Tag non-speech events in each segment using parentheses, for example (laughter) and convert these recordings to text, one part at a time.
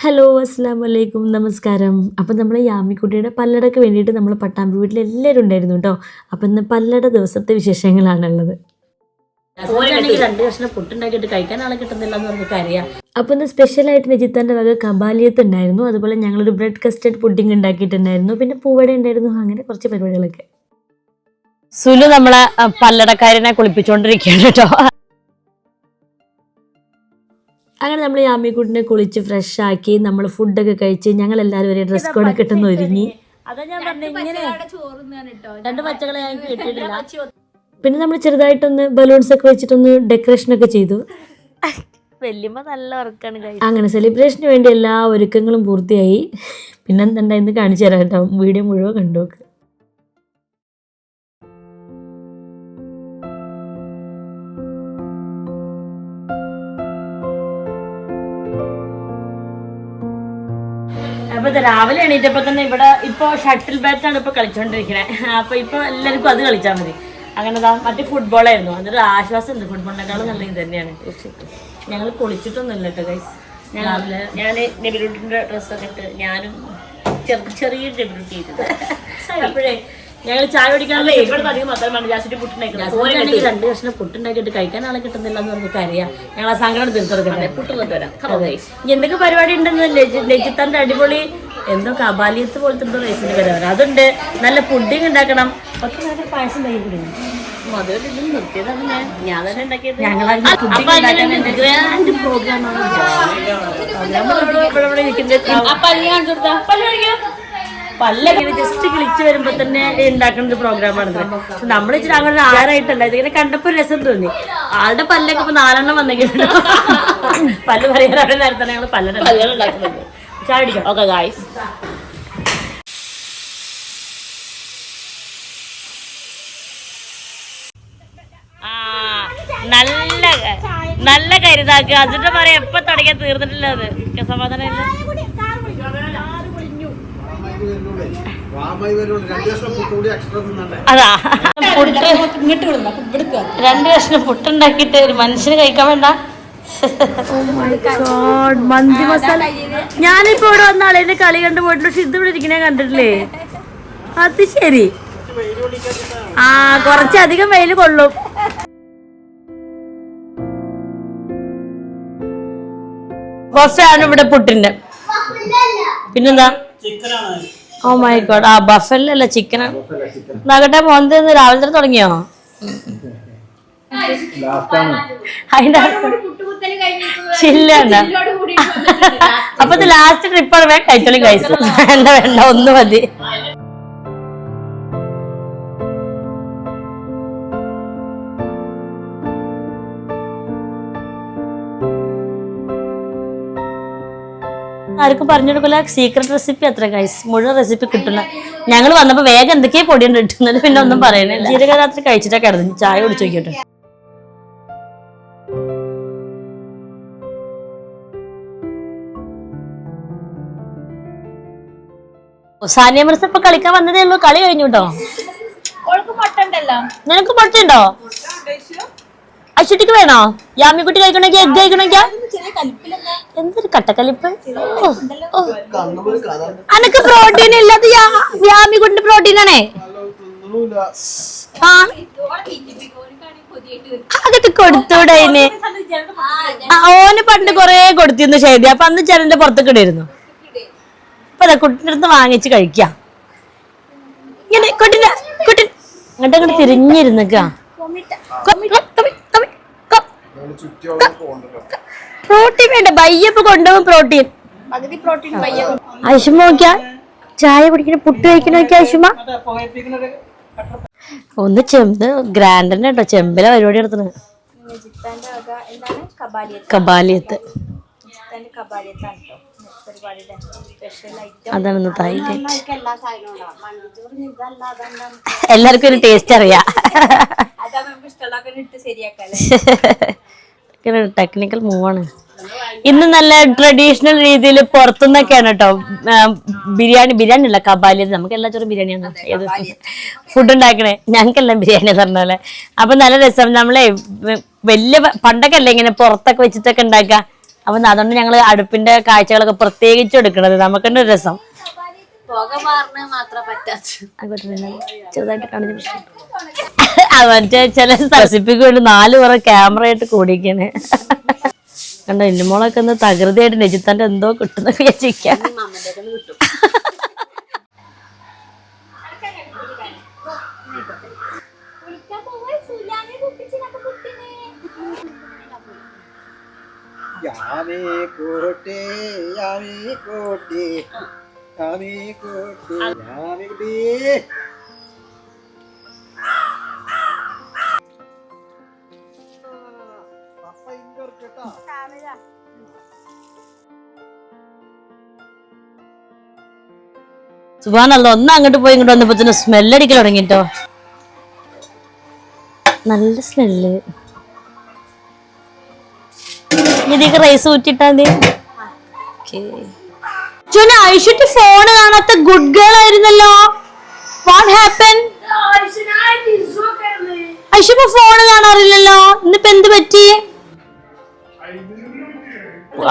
Hello അസ്സാം വലൈക്കും നമസ്കാരം. അപ്പം നമ്മൾ യാമിക്കുട്ടിയുടെ പല്ലടക്ക് വേണ്ടിയിട്ട് നമ്മൾ പട്ടാമ്പി വീട്ടിൽ എല്ലാവരും ഉണ്ടായിരുന്നു കേട്ടോ അപ്പം ഇന്ന് പല്ലട ദിവസത്തെ വിശേഷങ്ങളാണുള്ളത്. രണ്ട് കഷ്ണം പുട്ടുണ്ടാക്കിയിട്ട് കഴിക്കാൻ ആളെ കിട്ടുന്നില്ല എന്ന് അറിയാം അപ്പോൾ ഇന്ന് സ്പെഷ്യലായിട്ട് നിജിത്താന്റെ വക കബാലിയത്ത് ഉണ്ടായിരുന്നു. അതുപോലെ ഞങ്ങളൊരു ബ്രെഡ് കസ്റ്റർഡ് പുഡിംഗ് ഉണ്ടാക്കിയിട്ടുണ്ടായിരുന്നു. പിന്നെ പൂവട ഉണ്ടായിരുന്നു. അങ്ങനെ കുറച്ച് പരിപാടികളൊക്കെ. സുലു നമ്മളെ പല്ലടക്കാരനെ കുളിപ്പിച്ചുകൊണ്ടിരിക്കുകയാണ് കേട്ടോ അങ്ങനെ നമ്മൾ യാമിക്കുട്ടിനെ കുളിച്ച് ഫ്രഷ് ആക്കി നമ്മൾ ഫുഡൊക്കെ കഴിച്ച് ഞങ്ങൾ എല്ലാവരും ഒരു ഡ്രസ് കോഡ് ഇട്ടെന്ന് ഒരുങ്ങി. അതാ ഞാൻ പറഞ്ഞ ഇങ്ങനെ രണ്ട് പച്ചകളെ ഞാൻ കിട്ടിയിട്ടില്ല പിന്നെ നമ്മൾ ചെറുതായിട്ടൊന്ന് ബലൂൺസ് ഒക്കെ വെച്ചിട്ടൊന്ന് ഡെക്കറേഷൻ ഒക്കെ ചെയ്തു. വല്യമ്മ നല്ല ഉറക്കാണ് അങ്ങനെ സെലിബ്രേഷന് വേണ്ടി എല്ലാ ഒരുക്കങ്ങളും പൂർത്തിയായി. പിന്നെന്തുണ്ടായിരുന്നു കാണിച്ചു തരാം കേട്ടോ. വീഡിയോ മുഴുവൻ കണ്ടു നോക്ക്. ഇത് രാവിലെ എണീറ്റപ്പോ തന്നെ ഇവിടെ ഇപ്പൊ ഷട്ടിൽ ബാറ്റ് ആണ് ഇപ്പൊ കളിച്ചോണ്ടിരിക്കണേ. അപ്പൊ ഇപ്പൊ എല്ലാവർക്കും അത് കളിച്ചാൽ മതി. അങ്ങനെ മറ്റേ ഫുട്ബോളായിരുന്നു അതൊരു ആശ്വാസം ഉണ്ട്. ഫുട്ബോളിനേക്കാളും നല്ല ഇത് തന്നെയാണ്. ഞങ്ങൾ കുളിച്ചിട്ടൊന്നുമില്ല കേട്ടോ ഗൈസ് രാവിലെ ഞാൻ നെബിലൂട്ടിന്റെ ഡ്രസ്സൊക്കെ ഇട്ട് ഞാനും ചെറിയ ചെറിയ നെബിലൂട്ടി ചെയ്തത് അപ്പോഴേ ഞങ്ങൾ ചായ കുടിക്കാനുള്ള ഇവിടെ അധികം മാത്രമാണ് ജാസ്തി പുട്ടുണ്ടാക്കുന്നത് ഓരോണെങ്കിൽ രണ്ട് കഷ്ണം പുട്ടുണ്ടാക്കിയിട്ട് കഴിക്കാൻ ആളെ കിട്ടുന്നില്ല എന്ന് നമുക്ക് അറിയാം ഞങ്ങൾ ആ സങ്കടം തീർത്തെടുക്കട്ടെ പുട്ട് എന്തൊക്കെ പരിപാടി ഉണ്ടെന്ന് ലജി- ലജിത്താന്റെ അടിപൊളി എന്തോ കബാലിയത്ത് പോലത്തെ എന്തോ റൈസിന്റെ പരിപാടി. അതുണ്ട്. നല്ല പുഡിങ് ഉണ്ടാക്കണം. പത്ത് നേരം പായസം അപ്പൊ അങ്ങനെ ഗ്രാൻഡ് പ്രോഗ്രാമാണ് പല്ലൊക്കെ ജസ്റ്റ് കിളിച്ച് വരുമ്പോ തന്നെ ഉണ്ടാക്കുന്ന ഒരു പ്രോഗ്രാമാണ് നമ്മൾ ഇച്ചിരി അങ്ങനെ ആരായിട്ടല്ല ഇതിങ്ങനെ കണ്ടപ്പോ രസം തോന്നി. ആളുടെ പല്ലൊക്കെ ഇപ്പൊ നാലെണ്ണം വന്നെങ്കിലും പല്ല് പറയാനുള്ള നേരത്തെ ഞങ്ങൾ പല്ലെണ്ണം ഉണ്ടാക്കുന്നുണ്ട്. ചായ കുടിക്കാം. ഓക്കെ ഗായ്സ് നല്ല നല്ല കരുതാക്ക് അതിന്റെ പറയാ എപ്പൊ തുടങ്ങിയാ തീർന്നിട്ടില്ല അത്. സമാധാനം ഇല്ല വാമായി വരുള്ളൂ രണ്ട് ദിവസം കൂടി അക്ഷരം തിന്നണ്ടേ അതാ. പുട്ട് രണ്ട് കഷ്ണം പുട്ടുണ്ടാക്കിട്ട് ഒരു മനുഷ്യന് കഴിക്കാൻ വേണ്ട. മന്തി മസാല. ഞാനിപ്പോ ഇവിടെ വന്ന ആളെ കളി കണ്ടു പോയിട്ടുണ്ട്. പക്ഷെ ഇത് ഇവിടെ ഇരിക്കണേ കണ്ടിട്ടില്ലേ? അത് ശരി. ആ കുറച്ചധികം വെയിൽ കൊള്ളും. ബഫയാണ് ഇവിടെ പുട്ടിന്റെ. പിന്നെന്താ? ഓ മൈ ഗോഡ് ആ ബഫലല്ല ചിക്കൻ നകട്ടെ മോന്ത് രാവിലെ തന്നെ തുടങ്ങിയോ? അതിന്റെ ചില്ലാണ് അപ്പൊ ലാസ്റ്റ് ട്രിപ്പാണ് വേഗം കഴിച്ചോളി കഴിച്ചു വേണ്ട വേണ്ട ഒന്ന് മതി. ആർക്കും പറഞ്ഞു കൊടുക്കില്ല സീക്രട്ട് റെസിപ്പി അത്ര ഗൈസ് മുഴുവൻ റെസിപ്പി കിട്ടില്ല ഞങ്ങൾ വന്നപ്പോൾ വേഗം എന്തൊക്കെയാ പൊടിയുണ്ട് കിട്ടുന്നത് പിന്നെ ഒന്നും പറയുന്നില്ല ജീരക രാത്രി കഴിച്ചിട്ടാ കിടന്നു ചായ കുടിച്ചു നോക്കിയിട്ട് സാനിയ മിർസ ഇപ്പൊ കളിക്കാൻ വന്നതേ ഉള്ളൂ. കളി കഴിഞ്ഞു കേട്ടോ. നിനക്ക് പൊട്ടുണ്ടോ? അശ്വട്ടിക്ക് വേണോ? യാമിക്കുട്ടി കഴിക്കണമെങ്കിൽ എഗ് കഴിക്കണമെങ്കിൽ? എന്തൊരു കട്ടക്കലിപ്പ്. അനക്ക് പ്രോട്ടീൻ ഇല്ലാത്ത വ്യാമി കൊണ്ട് പ്രോട്ടീൻ ആണേ. അതൊക്കെ കൊടുത്തൂടെ അതിന് ഓന് പണ്ട് കൊറേ കൊടുത്തിരുന്നു ശരി അപ്പൊ അന്ന് ചെറിന്റെ പുറത്തേക്ക് ഇടായിരുന്നു അപ്പൊ അതാ കുട്ടിന്റെ അടുത്ത് വാങ്ങിച്ച് കഴിക്കാം. ഇങ്ങനെ കുട്ടിന്റെ കുട്ടി അങ്ങോട്ട് അങ്ങോട്ട് തിരിഞ്ഞിരുന്നക്ക പ്രോട്ടീൻ വേണ്ട ബയ്യപ്പ് കൊണ്ടുപോകും പ്രോട്ടീൻ. അശുമ നോക്കിയാ ചായ കുടിക്കണ പുട്ട് കഴിക്കണ നോക്കിയാ അശുമ ഒന്ന് ചെമ്പ് ഗ്രാൻഡന്നെ കേട്ടോ ചെമ്പിലെ പരിപാടി നടത്തുന്നത് കബാലിയത്ത്. അതാണ് എല്ലാര്ക്കും എല്ലാവർക്കും ഒരു ടേസ്റ്റ് അറിയാം. (laughs) ടെക്നിക്കൽ മൂവാണ് ഇന്ന് നല്ല ട്രഡീഷണൽ രീതിയിൽ പുറത്തുനിന്നൊക്കെയാണ് കേട്ടോ ബിരിയാണി ബിരിയാണി അല്ല കബാലി. നമുക്ക് എല്ലാ ചോറും ബിരിയാണിയാണ് ഏത് ഫുഡ് ഉണ്ടാക്കണേ? ഞങ്ങൾക്കെല്ലാം ബിരിയാണി പറഞ്ഞ അപ്പൊ നല്ല രസം. നമ്മളെ വലിയ പണ്ടൊക്കെ അല്ലേ ഇങ്ങനെ പുറത്തൊക്കെ വെച്ചിട്ടൊക്കെ ഉണ്ടാക്കുക? അപ്പൊ അതുകൊണ്ട് ഞങ്ങൾ അടുപ്പിന്റെ കാഴ്ചകളൊക്കെ പ്രത്യേകിച്ച് എടുക്കണത്. നമുക്കുണ്ട് രസം. മറ്റേ ചില സ്പെസിഫിക് വേണ്ടി നാല് പേരെ ക്യാമറ ആയിട്ട് കൂടിക്കണ് കണ്ടോ ഇന്നുമോളൊക്കെ ഒന്ന് തകൃതിയായിട്ട് രജിത്താന്റെ എന്തോ കിട്ടുന്ന വിചാരിക്കാം യാമേ കോട്ടെ. യാമേ കോട്ടെ. സുഖാണല്ലോ ഒന്ന് അങ്ങോട്ട് പോയി ഇങ്ങോട്ട് വന്നപ്പോ സ്മെല്ലടിക്കൽ തുടങ്ങിട്ടോ നല്ല സ്മെല്ല് ഇതിക്ക് റൈസ് ഊറ്റിട്ടാ മതി ജോന ഐഷുട്ടി ഫോൺ കാണാത്ത ഗുഡ് ഗേൾ ആയിരുന്നല്ലോ. വാട്ട് ഹാപ്പൻ ഐഷുപ്പ ഫോൺ കാണാറില്ലല്ലോ. ഇന്നിപ്പോ എന്ത് പറ്റി?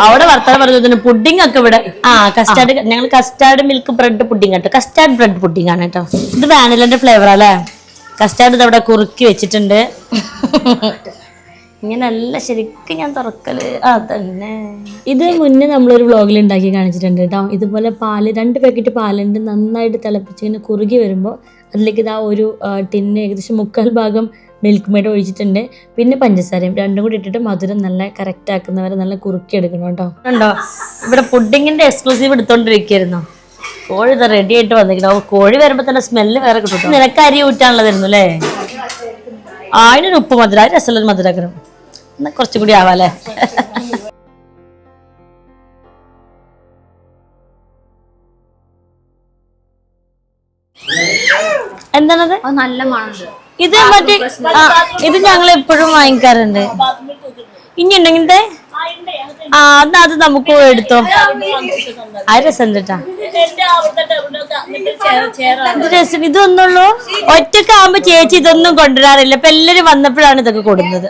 അവിടെ വർത്തമാനം പറഞ്ഞു പുഡിംഗ് ഒക്കെ ഇവിടെ. ആ കസ്റ്റാർഡ് ഞങ്ങൾ കസ്റ്റാർഡ് മിൽക്ക് ബ്രെഡ് പുഡിംഗ് കേട്ടോ. കസ്റ്റാർഡ് ബ്രെഡ് പുഡിംഗ് ആണ് കേട്ടോ. ഇത് വാനിലന്റെ ഫ്ലേവർ അല്ലേ? കസ്റ്റാർഡ് ഇത് അവിടെ കുറുക്കി വെച്ചിട്ടുണ്ട്. (laughs) ഇങ്ങനല്ല ശരിക്കും ഞാൻ തുറക്കൽ. ആ തന്നെ ഇത് മുന്നേ നമ്മളൊരു വ്ളോഗിൽ ഉണ്ടാക്കി കാണിച്ചിട്ടുണ്ട് കേട്ടോ ഇതുപോലെ പാൽ രണ്ട് പാക്കറ്റ് പാലുണ്ട് നന്നായിട്ട് തിളപ്പിച്ച് ഇങ്ങനെ കുറുകി വരുമ്പോൾ അതിലേക്ക് ഇതാ ഒരു ടിന്ന് ഏകദേശം മുക്കാൽ ഭാഗം മിൽക്ക് മെയ്ഡ് ഒഴിച്ചിട്ടുണ്ട്. പിന്നെ പഞ്ചസാരയും രണ്ടും കൂടി ഇട്ടിട്ട് മധുരം നല്ല കറക്റ്റ് ആക്കുന്നവരെ നല്ല കുറുക്കി എടുക്കണം കേട്ടോ ഉണ്ടോ? ഇവിടെ പുഡിങ്ങിന്റെ എക്സ്ക്ലൂസീവ് എടുത്തോണ്ടിരിക്കുന്നു കോഴി ഇത് റെഡി ആയിട്ട് വന്നിരിക്കണം കോഴി വരുമ്പോ തന്നെ സ്മെല്ല് വേറെ കിട്ടും നിനക്ക് അരി ഊറ്റാനുള്ളതായിരുന്നു അല്ലേ ആയിരം ഉപ്പ് മധുര. ആ രസമുള്ള മധുരാക്കണം എന്നാ കുറച്ചും കൂടി ആവാല്ലേ? എന്താണത്? നല്ല ഇത് മറ്റേ ഇത് ഞങ്ങൾ എപ്പോഴും വാങ്ങിക്കാറുണ്ട്. ഇനി ഉണ്ടെങ്കിലത്തെ? ആ എന്നാ അത് നമുക്ക് എടുത്തോ. ആ രസം കേട്ടാ. രസം? ഇതൊന്നുള്ളൂ. ഒറ്റക്കാവുമ്പോ ചേച്ചി ഇതൊന്നും കൊണ്ടുവരാറില്ല. ഇപ്പൊ എല്ലാരും വന്നപ്പോഴാണ് ഇതൊക്കെ കൊടുക്കുന്നത്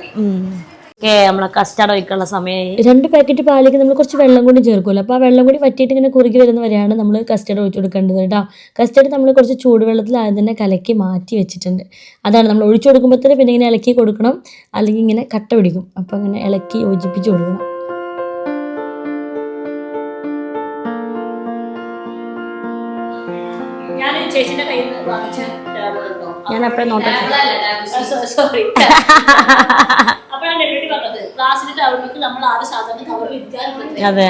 ഓക്കെ നമ്മളെ കസ്റ്റാർഡ് ഒഴിക്കാനുള്ള സമയമായി രണ്ട് പാക്കറ്റ് പാലേക്ക് നമ്മൾ കുറച്ച് വെള്ളം കൂടി ചേർക്കുമല്ലോ. അപ്പോൾ ആ വെള്ളം കൂടി വറ്റിയിട്ട് ഇങ്ങനെ കുറുകി വരുന്ന വരെയാണ് നമ്മൾ കസ്റ്റാർഡ് ഒഴിച്ചു കൊടുക്കേണ്ടത് കേട്ടോ. കസ്റ്റാർഡ് നമ്മൾ കുറച്ച് ചൂടുവെള്ളത്തിൽ ആദ്യം തന്നെ കലക്കി മാറ്റി വെച്ചിട്ടുണ്ട്. അതാണ് നമ്മൾ ഒഴിച്ചു കൊടുക്കുമ്പോഴത്തേന് പിന്നെ ഇങ്ങനെ ഇളക്കി കൊടുക്കണം. അല്ലെങ്കിൽ ഇങ്ങനെ കട്ട പിടിക്കും. അപ്പോൾ അങ്ങനെ ഇളക്കി യോജിപ്പിച്ച് കൊടുക്കണം. ഞാൻ ചേച്ചിന്റെ കയ്യിൽ നിന്ന് വാങ്ങിച്ച ഞാൻ അപ്പഴേ നോട്ട് സോറി അപ്പൊ ഞാൻ ഡെലിവറി പറഞ്ഞത്. ക്ലാസ്സിന്റെ ടവറിലേക്ക് നമ്മൾ ആദ്യം സാധാരണ കവർ അതെ.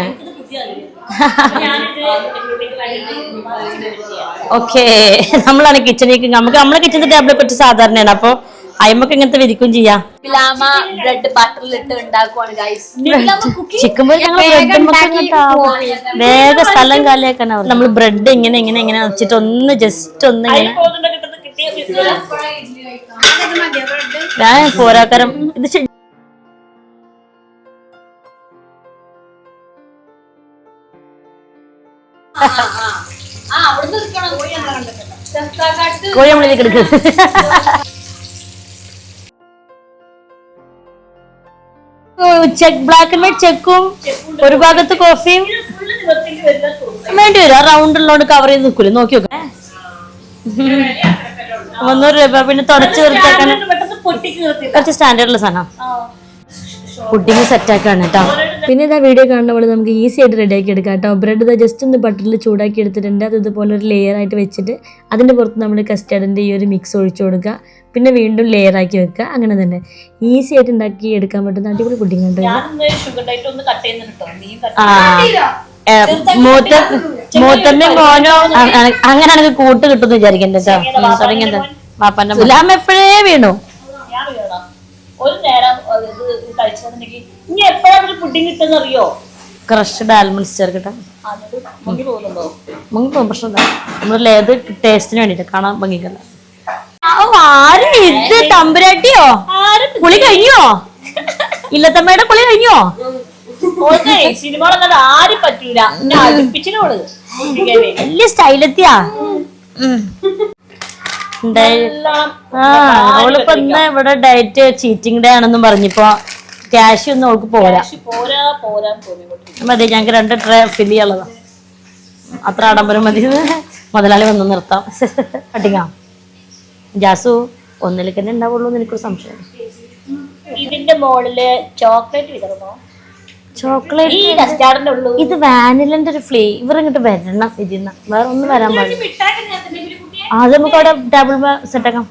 (laughs) ഓക്കെ. (laughs) നമ്മളാണ് കിച്ചണിലേക്ക് നമുക്ക് നമ്മളെ കിച്ചണിന്റെ ടേബിളെ പറ്റി സാധാരണയാണ്. അപ്പൊ അയമ്മക്ക് ഇങ്ങനത്തെ വിരിക്കും ചെയ്യാം. ബ്രെഡ് ബട്ടറിലിട്ട് ഉണ്ടാക്കുവാണ് ഗൈസ് (laughs) ചിക്കൻ പോയി ഞങ്ങൾ. ബ്രെഡ് വേഗം സ്ഥലം കാലിയാക്കാൻ നമ്മൾ ബ്രെഡ് ഇങ്ങനെ ഇങ്ങനെ ഇങ്ങനെ വെച്ചിട്ട് ഒന്ന് ജസ്റ്റ് ഒന്ന് ഇങ്ങനെ ഞാൻ പോരാക്കരം ഇത് കോഴി നമ്മളിലേക്ക് എടുക്കും. ചെക്ക് ബ്ലാക്ക് ആൻഡ് വൈറ്റ് ചെക്കും ഒരു ഭാഗത്ത് കോഫിയും വേണ്ടി വരും. ആ റൗണ്ട് ഉള്ളോണ്ട് കവർ ചെയ്ത് നിൽക്കൂലേ? നോക്കി നോക്കാം. മുന്നൂറ് രൂപ. പിന്നെ തുടച്ച് വൃത്തിയാക്കാൻ കുറച്ച് സ്റ്റാൻഡേർഡുള്ള സാധനം. പുഡിങ് സെറ്റ് ആക്കാണ് കേട്ടോ പിന്നെ ഇതാ വീഡിയോ കാണുന്ന പോലെ നമുക്ക് ഈസി ആയിട്ട് റെഡി ആക്കി എടുക്കാം. കേട്ടോ ബ്രെഡ് ഇതാ ജസ്റ്റ് ഒന്ന് ബട്ടറിൽ ചൂടാക്കി എടുത്തിട്ടുണ്ട്. അത് ഇതുപോലെ ഒരു ലെയർ ആയിട്ട് വെച്ചിട്ട് അതിന്റെ പുറത്ത് നമ്മൾ കസ്റ്റർഡിന്റെ ഈ ഒരു മിക്സ് ഒഴിച്ചു കൊടുക്കുക. പിന്നെ വീണ്ടും ലെയർ ആക്കി വെക്കുക. അങ്ങനെ തന്നെ. ഈസി ആയിട്ട് ഉണ്ടാക്കി എടുക്കാൻ പറ്റുന്ന അടിപൊളി പുഡിങ് ഉണ്ട് മൂത്ത മൂത്തമ്മ മോനോ അ- അ- അങ്ങനെ എനിക്ക് കൂട്ട് കിട്ടും വിചാരിക്കണ്ട കേട്ടോ പാപ്പന്റെ സുലാം എപ്പോഴേ വീണു? ഒരു നേരം അത് ഇത് കഴിച്ചിട്ടുണ്ടെങ്കിൽ ഇനി എപ്പോഴാണ് ഒരു പുഡിങ് കിട്ടുന്ന അറിയോ ക്രഷ്ഡ് ആൽമണ്ട്സ് ചേർക്കട്ടെ അത് മുങ്ങി പോകുന്നുണ്ടോ? നമുക്ക് പോകും പ്രശ്നം എന്താ നമ്മൾ ഏത് ടേസ്റ്റിന് വേണ്ടിട്ട് കാണാൻ ഭംഗിക്കല്ല. ആര് ഇത് തമ്പുരാട്ടിയോ? കഴിഞ്ഞോ? (laughs) ഇല്ലത്തമ്മയുടെ കുളി കഴിഞ്ഞോ? സിനിമകളൊന്നും ആരും പറ്റൂല. എന്നെ അടുപ്പിച്ചിനോട് കുട്ടികളെ. വലിയ സ്റ്റൈലെത്തിയാ. എല്ലാം ആ അവളിപ്പോ ഇന്ന് ഇവിടെ ഡയറ്റ് ചീറ്റിംഗ് ഡേ ആണെന്നും പറഞ്ഞിപ്പോ ക്യാഷ് ഒന്നും അവൾക്ക് പോരാ. മതി ഞങ്ങക്ക് രണ്ട് ട്രേ ഫില്ല് ചെയ്യാനുള്ളതാ. അത്ര ആഡംബരം മതി. മുതലാളി വന്ന് നിർത്താം. കട്ടിങ്ങാ. ജാസു ഒന്നിലേക്ക് തന്നെ ഉണ്ടാവുള്ളൂ എന്ന് എനിക്കൊരു സംശയം ഇതിന്റെ മോളിൽ ചോക്ലേറ്റ് വിതറുമോ ചോക്ലേറ്റ് ഇത് വാനിലന്റെ ഒരു ഫ്ലേവർ ഇങ്ങോട്ട് വരണം ഇതിന്ന്. വേറെ ഒന്നും വരാൻ പാടില്ല. അത് നമുക്ക് അവിടെ ഡബിൾ സെറ്റാക്കാം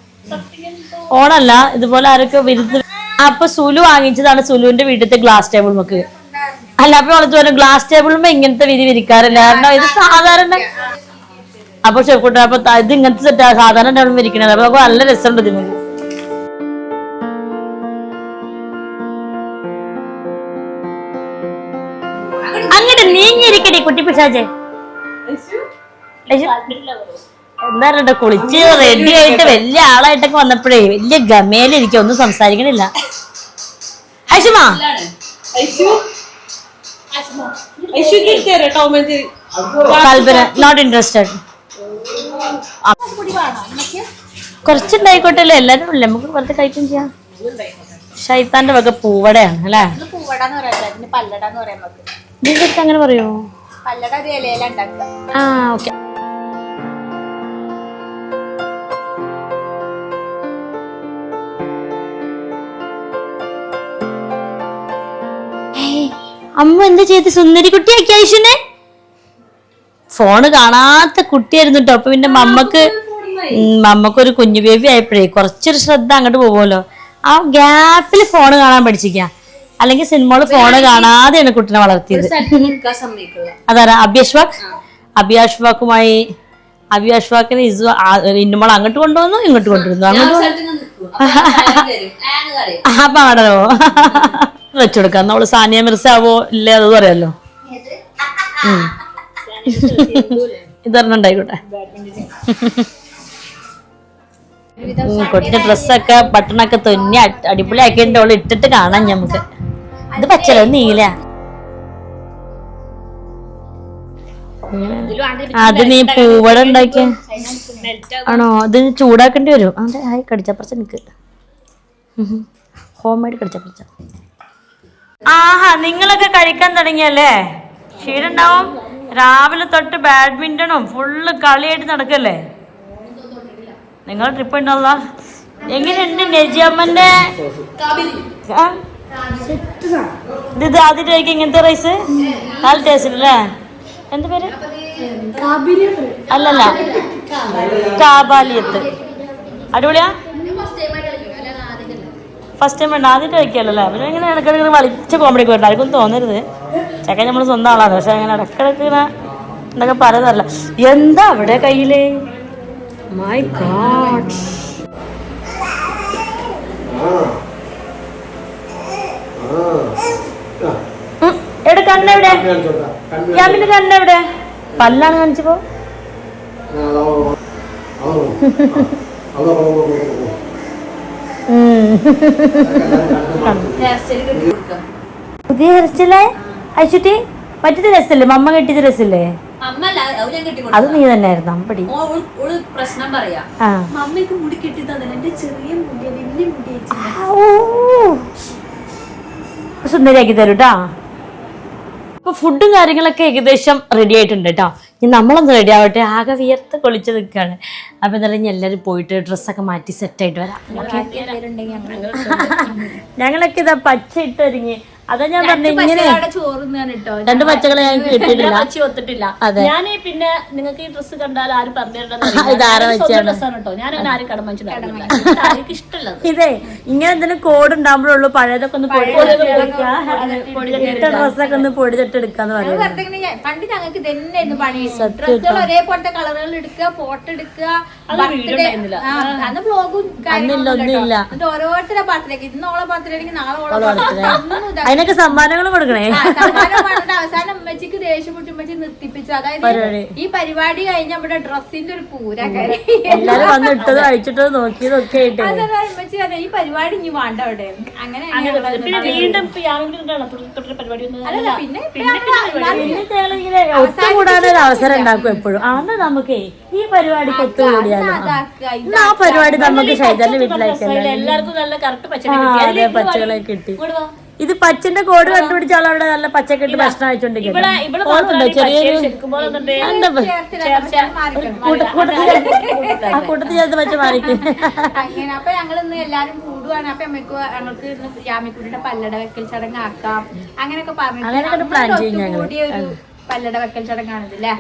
ഓണല്ല ഇതുപോലെ ആരൊക്കെ വിരുന്ന് അപ്പൊ സുലു വാങ്ങിച്ചതാണ് സുലുവിന്റെ വീട്ടിലത്തെ ഗ്ലാസ് ടേബിൾ നമുക്ക് അല്ല അപ്പൊ വളർത്തു പറഞ്ഞു ഗ്ലാസ് ടേബിളുമ്പോ ഇങ്ങനത്തെ വിധി വിരിക്കാറില്ല. കാരണം ഇത് സാധാരണ അപ്പൊ ചെക്കൂട്ടാ അപ്പൊ ഇത് ഇങ്ങനത്തെ സെറ്റാ സാധാരണ ടേബിൾ വിരിക്കണത്. അപ്പൊ നമുക്ക് നല്ല രസമുണ്ട് ഇതിന്. നീങ്ങിയിരിക്കടി കുട്ടി പിശാചേ എന്താ കുളിച്ച് റെഡി ആയിട്ട് വലിയ ആളായിട്ടൊക്കെ വന്നപ്പോഴേ വലിയ ഗമയിലിരിക്കും ഒന്നും സംസാരിക്കണില്ല. ഐഷുമാ കൽപ്പന നോട്ട് ഇൻട്രസ്റ്റഡ് കുറച്ചുണ്ടായിക്കോട്ടെ അല്ലേ എല്ലാരും ഇല്ലേ നമുക്ക് വെറുതെ കഴിക്കും ചെയ്യാം. ഷൈത്താന്റെ വക പൂവടയാണ് അല്ലേ? പൂവട പൂവടാന്ന് പറയാം പല്ലട എന്ന് പറയാൻ അങ്ങനെ പറയോ? പല്ലട ഒരു ഇലയില ഉണ്ടാക്കുക ആ ഓക്കെ. അമ്മ എന്താ ചെയ്ത്? സുന്ദരി കുട്ടിയാക്കി ഐഷുനെ ഫോണ് കാണാത്ത കുട്ടിയായിരുന്നു കേട്ടോ അപ്പൊ പിന്നെ മമ്മക്ക് മമ്മക്കൊരു കുഞ്ഞു ബേബി ആയപ്പോഴേ കുറച്ചൊരു ശ്രദ്ധ അങ്ങോട്ട് പോകുമല്ലോ ആ ഗ്യാപ്പിൽ ഫോണ് കാണാൻ പഠിച്ചിക്ക അല്ലെങ്കിൽ സിനിമകൾ ഫോണ് കാണാതെയാണ് കുട്ടിനെ വളർത്തിയത്. അതാണ് സമ്മതിക്കുക അഭ്യാഷ്വാക്കുമായി അബിയാഷ്വാഖിനെ ഇസു ഇന്നുമ്പോൾ അങ്ങോട്ട് കൊണ്ടുവന്നു ഇങ്ങോട്ട് കൊണ്ടുവന്നു അങ്ങോട്ട് അപ്പൊ ആടോ വെച്ചുകൊടുക്കാം നമ്മൾ സാനിയ മിർസ ആവോ ഇല്ലേ അത് പറയാലോ? ഇതറിഞ്ഞുണ്ടായിക്കോട്ടെ കൊട്ടിന്റെ ഡ്രസ്സൊക്കെ ബട്ടണൊക്കെ തുന്നി അടിപൊളി അടിപൊളിയാക്കിയിട്ട് അവൾ ഇട്ടിട്ട് കാണാം ഞമ്മക്ക്. ഇത് പച്ചല നീല അത് നീ പൂവട ഉണ്ടാക്കിയ ആണോ? ഇത് ചൂടാക്കേണ്ടി വരും. അതെ കടിച്ച പറിച്ച നിക്ക് ഹോം മെയ്ഡ് പറിച്ച. ആഹാ നിങ്ങളൊക്കെ കഴിക്കാൻ തുടങ്ങിയല്ലേ? ക്ഷീണുണ്ടാവും. രാവിലെ തൊട്ട് ബാഡ്മിന്റണും ഫുള്ള് കളിയായിട്ട് നടക്കല്ലേ? നിങ്ങൾ ട്രിപ്പ് ഉണ്ടല്ലോ എങ്ങനെയുണ്ട് നെജിയമ്മന്റെ? ഇത് ആദ്യമായിട്ട് കഴിക്കും ഇങ്ങനത്തെ റൈസ് നല്ല ടേസ്റ്റ് അല്ലേ? എന്ത് പേര്? അല്ലല്ല. കാബാലിയത്ത്. അടിപൊളിയാ? ഫസ്റ്റ് ടൈം വേണ്ട. ആദ്യമായിട്ട് കഴിക്കാമല്ലോ അവർ ഇങ്ങനെ ഇടയ്ക്കിടയ്ക്ക് വലിച്ച കോമഡി ഒക്കെ ആർക്കും തോന്നരുത്. ചെക്കൻ നമ്മൾ സ്വന്തം ആളാണ്. പക്ഷെ അങ്ങനെ ഇടക്കിടക്ക് ഇങ്ങനെ എന്തൊക്കെ പറയുന്നതല്ല. എന്താ അവിടെ കയ്യിൽ? മൈ ഗാഡ് എവിടെ കണ്ണെവിടെ യാമിന്റെ കണ്ണെവിടെ പല്ലാണ് കാണിച്ചപ്പോ. പുതിയ ഹെയർ സ്റ്റൈലേ അയച്ചുട്ടി മറ്റേത് രസല്ലേ മമ്മ കെട്ടിയത് രസല്ലേ അത് ഞാൻ കെട്ടി അത് നീ തന്നെ ആയിരുന്നു അമ്പടി പ്രശ്നം പറയാ. ആ. മമ്മയ്ക്ക് മുടി കെട്ടി തന്നെ എന്റെ ചെറിയ മുടിയ വലിയ മുടി ഔ. സുന്ദരിയാക്കി തരൂ കേട്ടാ അപ്പൊ ഫുഡും കാര്യങ്ങളൊക്കെ ഏകദേശം റെഡി ആയിട്ടുണ്ട് കേട്ടോ ഇനി നമ്മളൊന്ന് റെഡി ആവട്ടെ. ആകെ വിയർത്ത് കൊളിച്ച് നിൽക്കുകയാണ് അപ്പൊ എന്തായാലും ഇനി എല്ലാവരും പോയിട്ട് ഡ്രസ്സൊക്കെ മാറ്റി സെറ്റ് ആയിട്ട് വരാം. (laughs) ഞങ്ങളൊക്കെ ഇതാ പച്ച ഇട്ടൊരുങ്ങി അതാ ഞാൻ പറഞ്ഞു ഇങ്ങനെ രണ്ട് പച്ചകളെ ഞാൻ കിട്ടിയിട്ടില്ല. പച്ചി ഒത്തിട്ടില്ല. ഞാൻ പിന്നെ നിങ്ങൾക്ക് ഈ ഡ്രസ്സ് കണ്ടാൽ ആരും കേട്ടോ. ഞാൻ അങ്ങനെ ആരും കടം വെച്ചിട്ടുണ്ടായിരുന്നില്ല ആർക്കും ഇഷ്ടമല്ല ഇതേ ഇങ്ങനെ എന്തെങ്കിലും കോഡ് ഉണ്ടാകുമ്പോഴുള്ളൂ പഴയതൊക്കെ ഒന്ന് ഡ്രസ്സൊക്കെ ഒന്ന് പൊടിതൊട്ട് എടുക്കാന്ന് പറയുന്നത്. പണ്ട് ഞങ്ങൾക്ക് ഇതന്നെയായിരുന്നു പണി. ഡ്രസ്സുകൾ ഒരേപോലത്തെ കളറുകൾ എടുക്കുക ഫോട്ടോ എടുക്കുക അന്ന് ബ്ലോഗും. ഓരോരുത്തരുടെ പാത്രത്തിലേക്ക് ഇന്നോളെ ബർത്ത്ഡേക്ക് നാളെ ഓളെ. അതിനൊക്കെ സമ്മാനങ്ങളും കൊടുക്കണേ. അവസാനം അമ്മച്ചിക്ക് ദേഷ്യം ഉമ്മച്ചി നിർത്തിപ്പിച്ചു. അതായത് ഈ പരിപാടി കഴിഞ്ഞ നമ്മുടെ ഡ്രസ്സിന്റെ ഒരു പൂര കര എല്ലാരും വന്ന് ഇട്ടത് അഴിച്ചിട്ടത് നോക്കിയതൊക്കെ ആയിട്ട്. ഉമ്മച്ചി പറഞ്ഞു ഈ പരിപാടി ഇനി വേണ്ട അവിടെ. അങ്ങനെ പിന്നെ വീണ്ടും അല്ലല്ല പിന്നെ പിന്നെ അവസരം ഉണ്ടാക്കും എപ്പോഴും. അന്ന് നമുക്കേ ഈ പരിപാടിക്ക് ഒത്തുകൂടിയാലോ ആ. അതാക്കുക, ആ പരിപാടി നമുക്ക് ശൈതന്റെ വീട്ടിലേക്കല്ലേ എല്ലാവർക്കും നല്ല കറക്റ്റ് പച്ചക്കറി കിട്ടി. ഇത് പച്ചന്റെ കോട് കണ്ടുപിടിച്ച ആളവിടെ നല്ല പച്ചക്കെട്ട് ഭക്ഷണം കൂട്ടത്തിൽ ചേർത്ത് പച്ച മാറിക്ക് അങ്ങനെ അപ്പൊ ഞങ്ങൾ ഇന്ന് എല്ലാരും കൂടുവാണ് അപ്പൊ നമുക്ക് ഞങ്ങൾക്ക് ഇന്ന് യാമിക്കുട്ടിയുടെ പല്ലട വെക്കൽ ചടങ്ങ് ആക്കാം അങ്ങനെയൊക്കെ പറഞ്ഞു ഒരു കൂടിയ പല്ലട വെക്കൽ ചടങ്ങാണിത് അല്ലേ.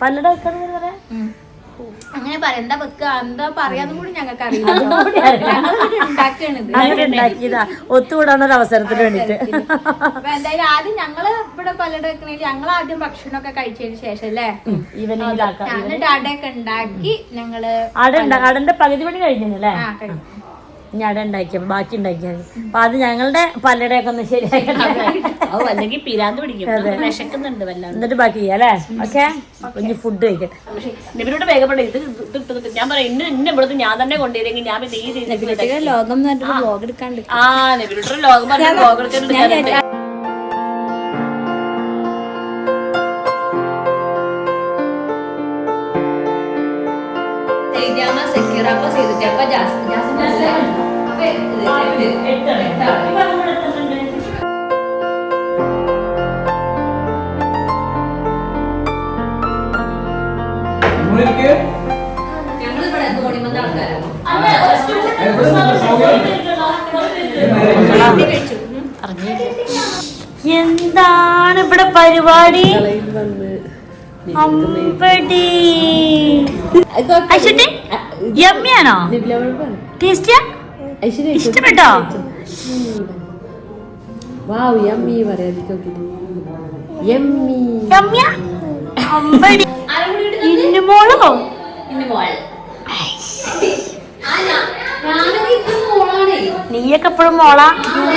പല്ലട വെക്കാന്ന് പറയാ. അങ്ങനെ പറയാം എന്താ വെക്കുക എന്താ പറയാന്നും കൂടി ഞങ്ങൾക്ക് അറിയില്ല അങ്ങനെ ഒരു അവസരത്തിന് വേണ്ടിട്ട് അപ്പൊ എന്തായാലും ആദ്യം ഞങ്ങൾ ഇവിടെ പലരുടെ വെക്കണെങ്കിൽ ഞങ്ങൾ ആദ്യം ഭക്ഷണമൊക്കെ കഴിച്ചതിന് ശേഷം അല്ലേ? എന്നിട്ട് അടയൊക്കെ ഉണ്ടാക്കി ഞങ്ങൾ അട അടന്റെ പകുതി പണി കഴിഞ്ഞല്ലേ? അട ഉണ്ടാക്കിയപ്പോ ബാക്കി ഉണ്ടാക്കിയത് അപ്പൊ അത് ഞങ്ങളുടെ പല്ലടയൊക്കെ ഒന്ന് ശരിയാക്കി പിരാന്ത് പിടിക്കും. വിശക്കുന്നുണ്ട് എന്നിട്ട് ബാക്കി ചെയ്യാം അല്ലേ? ഓക്കെ? ഇനി ഫുഡ് കഴിക്കട്ടെ നിബിനോട് വേഗപ്പെട്ട് ഇത്. ഞാൻ പറയാം ഇന്ന് ഇന്ന ഇവിടുന്ന് ഞാൻ തന്നെ ഞാൻ ഈ രീതിയിൽ ലോകം ബ്ലോഗ് എടുക്കാണ്ട് ആ ലോകം എന്താണ് ഇവിടെ പരിപാടി? അമ്പടി. അശ്വതി യമ്മിയാണോ? ടേസ്റ്റിയാ ഇഷ്ടപ്പെട്ടോ? വാവ് യമ്മി മോളാണേ നീയൊക്കെ എപ്പോഴും മോള?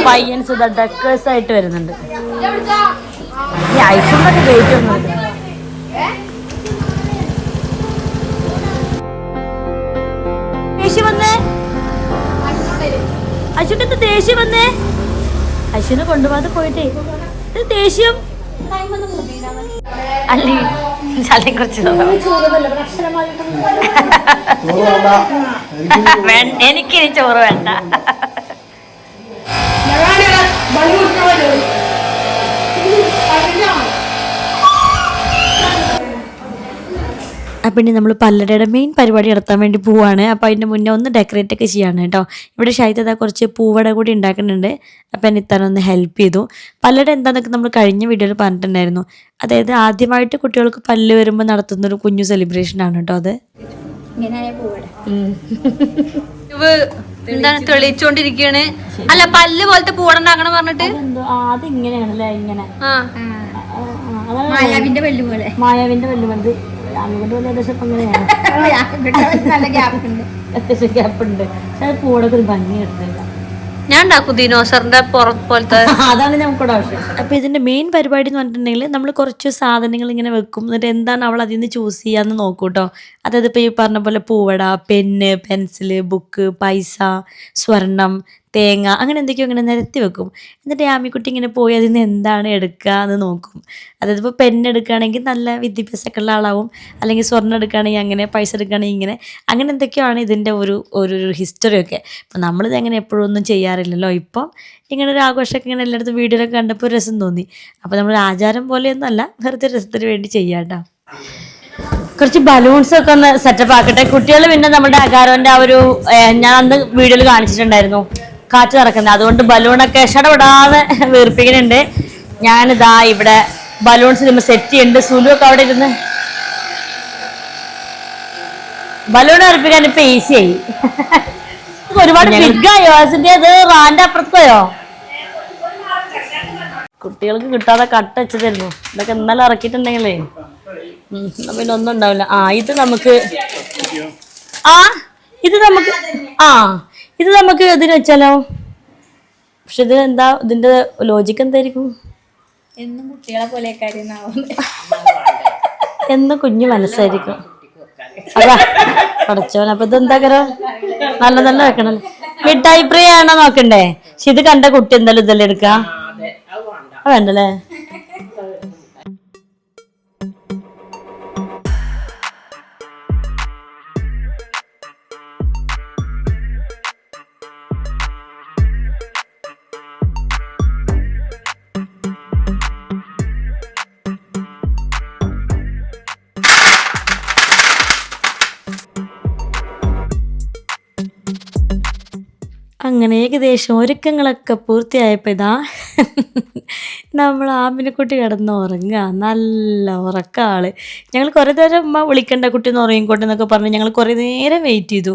പയ്യൻസ് സുധ ഡക്കേഴ്സ് ആയിട്ട് വരുന്നുണ്ട്. ഈ ഐഫോണൊക്കെ വെയിറ്റ് ഒന്നും ദേഷ്യം വന്നേ? അശ്വിന്റെ ദേഷ്യം വന്നേ? അശ്വിനെ കൊണ്ടുപോകാതെ പോയിട്ടേ. ഇത് ദേഷ്യം. അല്ലി ചളി കുറച്ച് (laughs) എനിക്കിനി ചോറ് വേണ്ട. അപ്പം ഇനി നമ്മൾ പല്ലടയുടെ മെയിൻ പരിപാടി നടത്താൻ വേണ്ടി പോവാണ്. അപ്പോൾ അതിന്റെ മുന്നേ ഒന്ന് ഡെക്കറേറ്റ് ഒക്കെ ചെയ്യാണ് കേട്ടോ ഇവിടെ ഷൈത്തത കുറച്ച് പൂവട കൂടി ഉണ്ടാക്കുന്നുണ്ട്. അപ്പം ഒന്ന് ഹെൽപ്പ് ചെയ്തു. പല്ലട എന്താണെന്നൊക്കെ നമ്മൾ കഴിഞ്ഞ വീഡിയോയിൽ പറഞ്ഞിട്ടുണ്ടായിരുന്നു. അതായത് ആദ്യമായിട്ട് കുട്ടികൾക്ക് പല്ല് വരുമ്പോൾ നടത്തുന്ന ഒരു കുഞ്ഞു സെലിബ്രേഷൻ ആണ് കേട്ടോ അത്. എന്താണ് തെളിയിച്ചോണ്ടിരിക്കാണ് അല്ല പല്ല് പോലത്തെ പൂടണ്ടാക്കണം പറഞ്ഞിട്ട്? അതിങ്ങനെയാണല്ലേ അത് ഇങ്ങനെയാണല്ലേ ഇങ്ങനെ. ആ. മായാവിന്റെ പല്ല് പോലെ. മായാവിന്റെ വല്ലുമന്ത് അങ്ങോട്ട് വല്ല ഏകദേശം ഇപ്പം അങ്ങനെയാണ് നല്ല ഗ്യാപ്പ് ഉണ്ട്. അത്യാവശ്യം ഗ്യാപ്പുണ്ട് പക്ഷെ അത് പൂടൊക്കെ ഒരു ഭംഗി കിട്ടുന്നില്ല. ഞാൻ ഉണ്ടാക്കും ദിനോസറിന്റെ പുറത്ത് പോലത്തെ (laughs) അതാണ് നമുക്കൂടെ ആവശ്യം. ഇതിന്റെ മെയിൻ പരിപാടി എന്ന് പറഞ്ഞിട്ടുണ്ടെങ്കിൽ നമ്മൾ കുറച്ച് സാധനങ്ങൾ ഇങ്ങനെ വെക്കും. എന്നിട്ട് എന്താണ് അവൾ അതിൽ നിന്ന് ചൂസ് ചെയ്യാന്ന് നോക്കൂ കേട്ടോ അതായത് ഇപ്പൊ ഈ പറഞ്ഞ പോലെ പൂവട പെന്ന് പെൻസിൽ ബുക്ക് പൈസ സ്വർണം തേങ്ങ അങ്ങനെ എന്തൊക്കെയോ ഇങ്ങനെ നിരത്തി വെക്കും. എന്നിട്ട് ആമിക്കുട്ടി ഇങ്ങനെ പോയി അതിൽ നിന്ന് എന്താണ് എടുക്കുക എന്ന് നോക്കും. അതായത് ഇപ്പോൾ പെന്ന് എടുക്കുകയാണെങ്കിൽ നല്ല വിദ്യാഭ്യാസമൊക്കെ ഉള്ള ആളാവും. അല്ലെങ്കിൽ സ്വർണം എടുക്കുകയാണെങ്കിൽ അങ്ങനെ പൈസ എടുക്കുകയാണെങ്കിൽ ഇങ്ങനെ. അങ്ങനെ എന്തൊക്കെയാണ് ഇതിന്റെ ഒരു ഒരു ഹിസ്റ്ററിയൊക്കെ ഹിസ്റ്ററി ഒക്കെ. അപ്പം നമ്മളിത് അങ്ങനെ എപ്പോഴും ഒന്നും ചെയ്യാറില്ലല്ലോ. ഇപ്പം ഇങ്ങനെ ഒരു ആഘോഷമൊക്കെ ഇങ്ങനെ എല്ലായിടത്തും വീഡിയോയിലൊക്കെ കണ്ടപ്പോൾ രസം തോന്നി. അപ്പോൾ നമ്മൾ ആചാരം പോലെയൊന്നും അല്ല വെറുതെ രസത്തിന് വേണ്ടി ചെയ്യാം കുറച്ച് ബലൂൺസ് ഒക്കെ ഒന്ന് സെറ്റപ്പ് ആക്കട്ടെ. കുട്ടികൾ പിന്നെ നമ്മുടെ അകാരോന്റെ ആ ഒരു ഞാൻ അന്ന് വീഡിയോയിൽ കാണിച്ചിട്ടുണ്ടായിരുന്നു. കാറ്റ് നടക്കുന്നത് അതുകൊണ്ട് ബലൂണൊക്കെ ഷടപെടാതെ വീർപ്പിക്കുന്നുണ്ട്. ഞാനിതാ ഇവിടെ ബലൂൺസ് നമ്മൾ സെറ്റ് ചെയ്യുന്നുണ്ട്. സുലു ഒക്കെ അവിടെ ഇരുന്ന്. ബലൂൺ ഉറപ്പിക്കാൻ ഇപ്പൊ ഈസി ആയി. ഒരുപാട് ബിഗായോ അതിന്റെ അത് റാന്റെ അപ്പുറത്ത് പോയോ കുട്ടികൾക്ക് കിട്ടാതെ കട്ട് വെച്ചതായിരുന്നു. ഇതൊക്കെ ഇന്നലെ ഇറക്കിയിട്ടുണ്ടെങ്കിലേ. പിന്നെ ഒന്നും ഉണ്ടാവില്ല. ആ ഇത് നമുക്ക് ആ ഇത് നമുക്ക് ആ. ഇത് നമുക്ക് ഇതിന് വെച്ചാലോ? പക്ഷെ ഇത് എന്താ ഇതിന്റെ ലോജിക്ക് എന്തായിരിക്കും? എന്നും കുട്ടികളെ പോലെ എന്നും എന്ന് കുഞ്ഞു മനസ്സായിരിക്കും. അതാ പഠിച്ചോൻ അപ്പൊ ഇതെന്താ കരോ? നല്ല നല്ല വെക്കണം. മിഠായി പ്രിയ ആണോ നോക്കണ്ടേ? പക്ഷെ ഇത് കണ്ട കുട്ടി എന്തായാലും ഇതെല്ലാം എടുക്കാം? വേണ്ടല്ലേ? അങ്ങനെ ഏകദേശം ഒരുക്കങ്ങളൊക്കെ പൂർത്തിയായപ്പോൾ ഇതാ നമ്മൾ ആമിനെക്കുട്ടി കിടന്ന് ഉറങ്ങുക. നല്ല ഉറക്കമാണ് ഞങ്ങൾ കുറേ നേരം ഉമ്മ വിളിക്കണ്ട കുട്ടി ഒന്ന് ഉറങ്ങിക്കോട്ടെ എന്നൊക്കെ പറഞ്ഞ് ഞങ്ങൾ കുറേ നേരം വെയിറ്റ് ചെയ്തു.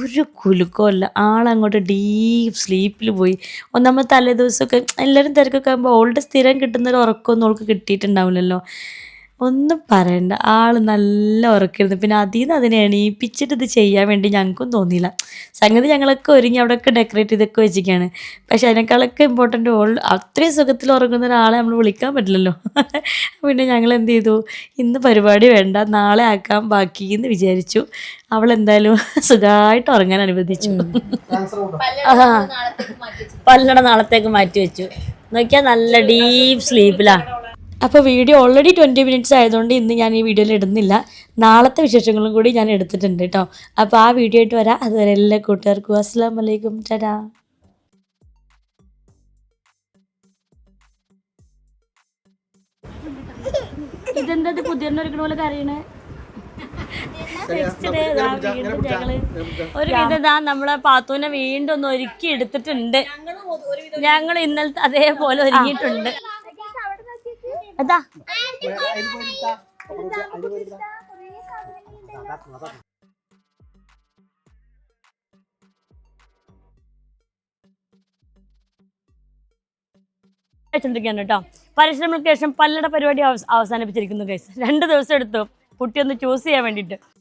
ഒരു കുലുക്കമല്ല ആളങ്ങോട്ട് ഡീപ്പ് സ്ലീപ്പിൽ പോയി. ഒന്നാമത് തലേ ദിവസമൊക്കെ എല്ലാവരും തിരക്കൊക്കെ ആകുമ്പോൾ ഓൾഡ് സ്ഥിരം കിട്ടുന്നൊരു ഉറക്കമൊന്നും അവൾക്ക് കിട്ടിയിട്ടുണ്ടാവില്ലല്ലോ. ഒന്നും പറയണ്ട. ആൾ നല്ല ഉറക്കിരുന്നു. പിന്നെ അതിൽ നിന്ന് അതിനെ എണീപ്പിച്ചിട്ട് ഇത് ചെയ്യാൻ വേണ്ടി ഞങ്ങൾക്കും തോന്നിയില്ല. സംഗതി ഞങ്ങളൊക്കെ ഒരുങ്ങി അവിടെയൊക്കെ ഡെക്കറേറ്റ് ചെയ്തൊക്കെ വെച്ചിരിക്കുകയാണ്. പക്ഷെ അതിനേക്കാളൊക്കെ ഇമ്പോർട്ടന്റ് ഓൾ അത്രയും സുഖത്തിൽ ഉറങ്ങുന്ന ഒരാളെ നമ്മൾ വിളിക്കാൻ പറ്റില്ലല്ലോ. (laughs) പിന്നെ ഞങ്ങൾ എന്ത് ചെയ്തു? ഇന്ന് പരിപാടി വേണ്ട നാളെ ആക്കാം ബാക്കി എന്ന് വിചാരിച്ചു. അവൾ എന്തായാലും (laughs) സുഖമായിട്ട് ഉറങ്ങാൻ അനുവദിച്ചു. പല്ലട നാളത്തേക്ക് മാറ്റി വെച്ചു. നോക്കിയാൽ നല്ല ഡീപ്പ് സ്ലീപ്പിലാ അപ്പോൾ വീഡിയോ ഓൾറെഡി ട്വന്റി മിനിറ്റ്സ് ആയതുകൊണ്ട് ഇന്ന് ഞാൻ ഈ വീഡിയോയിൽ ഇടുന്നില്ല. നാളത്തെ വിശേഷങ്ങളും കൂടി ഞാൻ എടുത്തിട്ടുണ്ട് കേട്ടോ അപ്പോൾ ആ വീഡിയോ ആയിട്ട് വരാം. അതുവരെ എല്ലാ കൂട്ടുകാർക്കും അസ്സാം വലൈക്കും ചടാ ഇതെന്താ പുതിയ പോലെ കറിയണേ ഒരു നമ്മളെ പാത്തൂനെ വീണ്ടും ഒന്ന് ഒരുക്കി എടുത്തിട്ടുണ്ട്. ഞങ്ങൾ ഇന്നലത്തെ അതേപോലെ ഒരുങ്ങിയിട്ടുണ്ട്. അതാ. വെച്ചോണ്ടിരിക്കുകയാണ് കേട്ടോ. പരിശ്രമങ്ങൾക്ക് ശേഷം പല്ലട പരിപാടി അവസ്- അവസാനിപ്പിച്ചിരിക്കുന്നു ഗൈസ് രണ്ട് ദിവസം എടുത്തു. കുട്ടി ഒന്ന് ചൂസ് ചെയ്യാൻ വേണ്ടിയിട്ട്.